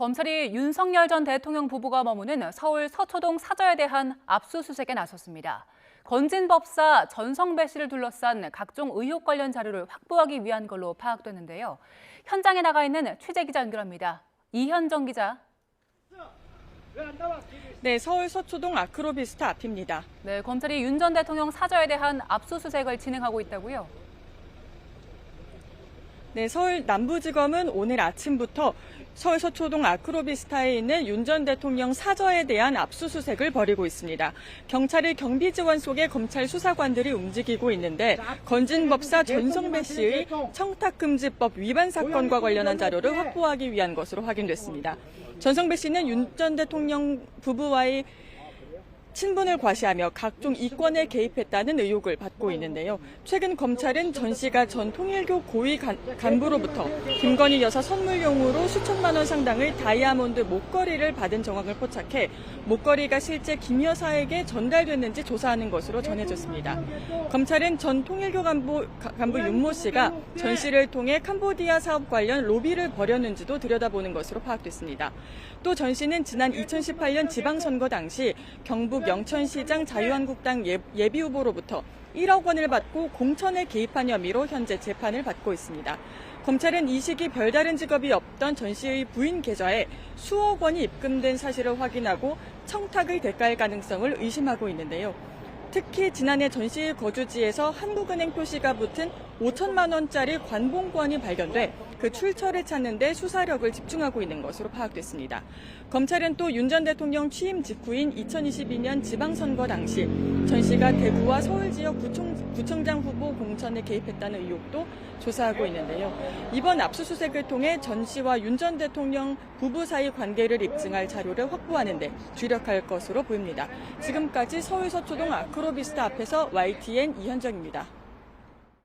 검찰이 윤석열 전 대통령 부부가 머무는 서울 서초동 사저에 대한 압수수색에 나섰습니다. 건진 법사 전성배 씨를 둘러싼 각종 의혹 관련 자료를 확보하기 위한 걸로 파악됐는데요. 현장에 나가 있는 취재 기자 연결합니다. 이현정 기자. 네, 서울 서초동 아크로비스타 앞입니다. 네, 검찰이 윤 전 대통령 사저에 대한 압수수색을 진행하고 있다고요. 네, 서울 남부지검은 오늘 아침부터 서울 서초동 아크로비스타에 있는 윤 전 대통령 사저에 대한 압수수색을 벌이고 있습니다. 경찰의 경비 지원 속에 검찰 수사관들이 움직이고 있는데 건진 법사 전성배 씨의 청탁금지법 위반 사건과 관련한 자료를 확보하기 위한 것으로 확인됐습니다. 전성배 씨는 윤 전 대통령 부부와의 친분을 과시하며 각종 이권에 개입했다는 의혹을 받고 있는데요. 최근 검찰은 전 씨가 전 통일교 고위 간, 간부로부터 김건희 여사 선물용으로 수천만 원 상당의 다이아몬드 목걸이를 받은 정황을 포착해 목걸이가 실제 김 여사에게 전달됐는지 조사하는 것으로 전해졌습니다. 검찰은 전 통일교 간부, 가- 간부 윤모 씨가 전 씨를 통해 캄보디아 사업 관련 로비를 벌였는지도 들여다보는 것으로 파악됐습니다. 또 전 씨는 지난 2018년 지방선거 당시 경북 영천시장 자유한국당 예, 예비 후보로부터 1억 원을 받고 공천에 개입한 혐의로 현재 재판을 받고 있습니다. 검찰은 이 시기 별다른 직업이 없던 전 씨의 부인 계좌에 수억 원이 입금된 사실을 확인하고 청탁의 대가일 가능성을 의심하고 있는데요. 특히 지난해 전 씨의 거주지에서 한국은행 표시가 붙은 5천만 원짜리 관봉권이 발견돼 그 출처를 찾는 데 수사력을 집중하고 있는 것으로 파악됐습니다. 검찰은 또 윤 전 대통령 취임 직후인 2022년 지방선거 당시 전 씨가 대구와 서울 지역 구청, 구청 장 후보 공천에 개입했다는 의혹도 조사하고 있는데요. 이번 압수수색을 통해 전 씨와 윤 전 대통령 부부 사이 관계를 입증할 자료를 확보하는데 주력할 것으로 보입니다. 지금까지 서울 서초동 아 크로비스타 앞에서 YTN 이현정입니다.